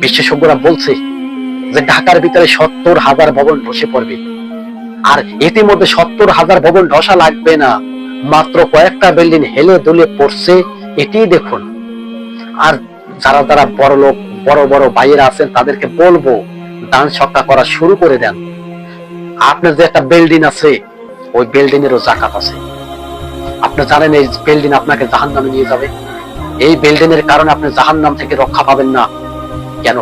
বিশেষজ্ঞরা বলছে যে ঢাকার ভিতরে সত্তর হাজার ভবন ধসে পড়বে। আর ইতিমধ্যে সত্তর হাজার ভবন ধসা লাগবে না। মাত্র কয়েকটা বিল্ডিং হেলে দুলে পড়ছে এটি দেখুন। আর যারা যারা বড় লোক, বড় বড় বাইরে আছেন, তাদেরকে বলব, দান সক্কা করা শুরু করে দেন। আপনার যে একটা বিল্ডিং আছে, ওই বিল্ডিং এরও জাকাত আছে। আপনি জানেন এই বিল্ডিং আপনাকে জাহান নামে নিয়ে যাবে। এই বিল্ডিং এর কারণে আপনি জাহান নাম থেকে রক্ষা পাবেন না। কেন?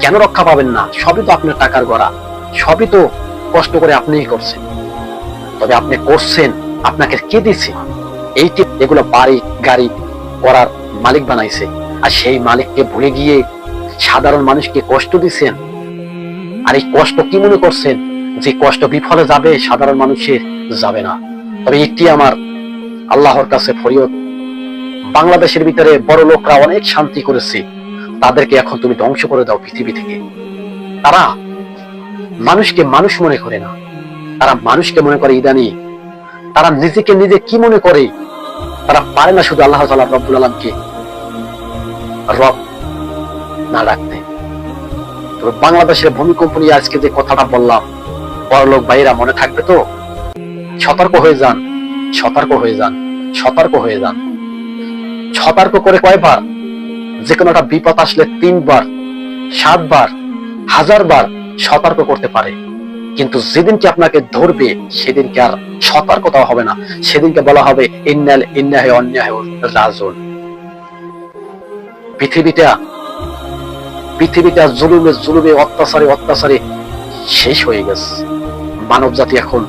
কেন রক্ষা পাবেন না? সবই তো আপনার টাকার গড়া। সবই তো কষ্ট করে আপনিই করছেন। তবে আপনি করছেন, আপনাকে কে দিচ্ছে এইটি এগুলো বাড়ি, গাড়ি করার মালিক বানাইছে, আর সেই মালিককে ভুলে গিয়ে সাধারণ মানুষকে কষ্ট দিচ্ছেন আর এই কষ্ট কি মনে করছেন? যে কষ্ট বিফলে যাবে, সাধারণ মানুষের যাবে না। তবে একটি আমার আল্লাহর কাছে ফরিয়ত। বাংলাদেশের ভিতরে বড় লোকরা অনেক শান্তি করেছে। তাদেরকে এখন তুমি ধ্বংস করে দাও পৃথিবী থেকে। তারা মানুষকে মানুষ মনে করে না। তারা মানুষকে মনে করে ইদানি। তারা নিজেকে নিজে কি মনে করে, তারা পারে না শুধু আল্লাহ তাআলা রব্বুল আলমকে রব না রাখতে। তবে বাংলাদেশের ভূমিকম্প নিয়ে আজকে যে কথাটা বললাম বড়লোক ভাইয়েরা মনে থাকবে তো? সতর্ক হয়ে যান, সতর্ক হয়ে যান, সতর্ক হয়ে যান। সতর্ক করে কয়বার? যে কোনো একটা বিপদ আসলে তিনবার, সাতবার, হাজারবার সতর্ক করতে পারে। কিন্তু যেদিনকে আপনাকে ধরবে সেদিনকে আর সতর্কতা হবে না। সেদিনকে বলা হবে, ইন্নাল ইন্নাহে অন্যায় রাজন। পৃথিবীটা পৃথিবীটা জুলুমে জুলুমে, অত্যাচারে অত্যাচারে শেষ হয়ে গেছে। মানব জাতি এখন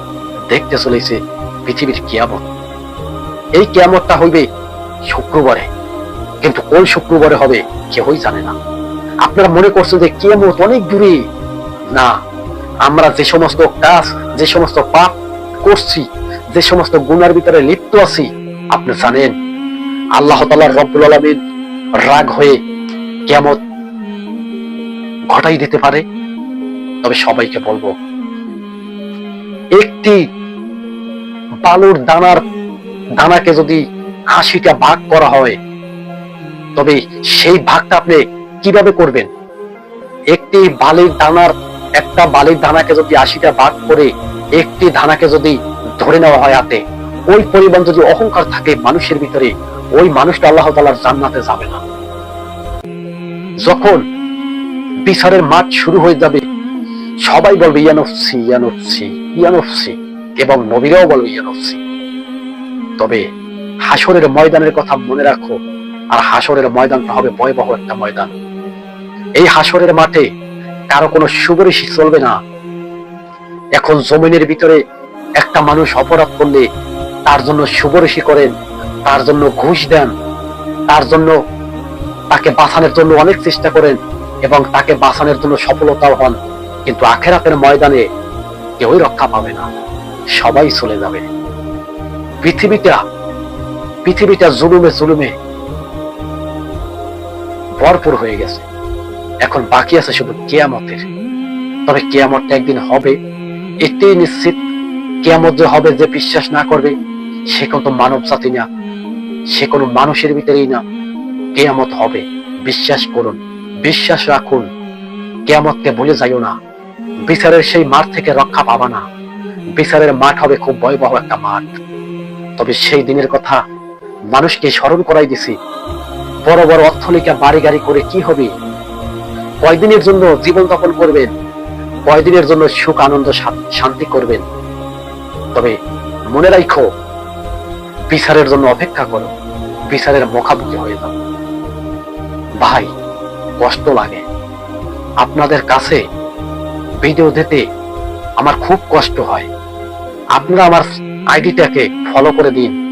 দেখতে চলেছে পৃথিবীর কিয়ামত। এই কিয়ামতটা হইবে শুক্রবারে। কিন্তু কোন শুক্রবারে হবে কেউই জানে না। আপনারা মনে করছেন যে কিয়ামত অনেক দূরে? না, আমরা যে সমস্ত কাজ, যে সমস্ত পাপ করছি, যে সমস্ত গুণার ভিতরে লিপ্ত আছি, আপনি জানেন, আল্লাহ তালার রব্বুল আলমিন রাগ হয়ে কেমত ঘটাই দিতে পারে। তবে সবাইকে বলব, একটি বালুর দানার দানাকে যদি আশিটা ভাগ করা হয় তবে সেই ভাগটা আপনি কীভাবে করবেন? একটি বালির দানার, একটা বালির দানাকে যদি আশিটা ভাগ করে একটি দানাকে যদি ধরে নেওয়া হয় হাতে, ওই পরিমাণ যদি অহংকার থাকে মানুষের ভিতরে, ওই মানুষটা আল্লাহ তালার জান্নাতে যাবে না। যখন বিচারের মাঠ শুরু হয়ে যাবে, সবাই বলবে ইয়ানফসি ইয়ানফসি ইয়ানফসি এবং নবীরাও বলবে ইয়ানফসি তবে হাসরের ময়দানের কথা মনে রাখো আর হাসরের ময়দানটা হবে ভয়াবহ একটা ময়দান। এই হাসরের মাঠে কারও কোনো সুবরিশি চলবে না। এখন জমিনের ভিতরে একটা মানুষ অপরাধ করলে তার জন্য সুবরিশি করেন, তার জন্য ঘুষ দেন, তার জন্য তাকে বাঁচানোর জন্য অনেক চেষ্টা করেন এবং তাকে বাঁচানোর জন্য সফলতাও হন। কিন্তু আখেরাতের ময়দানে কেউই রক্ষা পাবে না, সবাই চলে যাবে। পৃথিবীটা পৃথিবীটা জুলুমে জুলুমে ভরপুর হয়ে গেছে। এখন বাকি আছে শুধু কেয়ামতের। তবে কেয়ামতটা একদিন হবে এটাই নিশ্চিত কেয়ামত যে হবে যে বিশ্বাস না করবে, সে কোনো মানব জাতি না, সে কোনো মানুষের ভিতরেই না। কেয়ামত হবে, বিশ্বাস করুন, বিশ্বাস রাখুন। কেয়ামতকে ভুলে যাইও না। বিচারের সেই মাঠ থেকে রক্ষা পাবা না। বিচারের মাঠ হবে খুব ভয়াবহ একটা মাঠ। তবে সেই দিনের কথা মানুষকে স্মরণ করাই দিছি। বড় বড় অর্থলিকা বাড়ি গাড়ি করে কি হবে? কয়দিনের জন্য জীবন যাপন করবেন? কয়দিনের জন্য সুখ, আনন্দ শান্তি করবেন? তবে মনে রাখো, বিচারের জন্য অপেক্ষা করো, বিচারের মুখামুখি হয়ে যাও। ভাই, কষ্ট লাগে। আপনাদের কাছে ভিডিও দিতে আমার খুব কষ্ট হয়। আপনারা আমার আইডিটাকে ফলো করে দিন।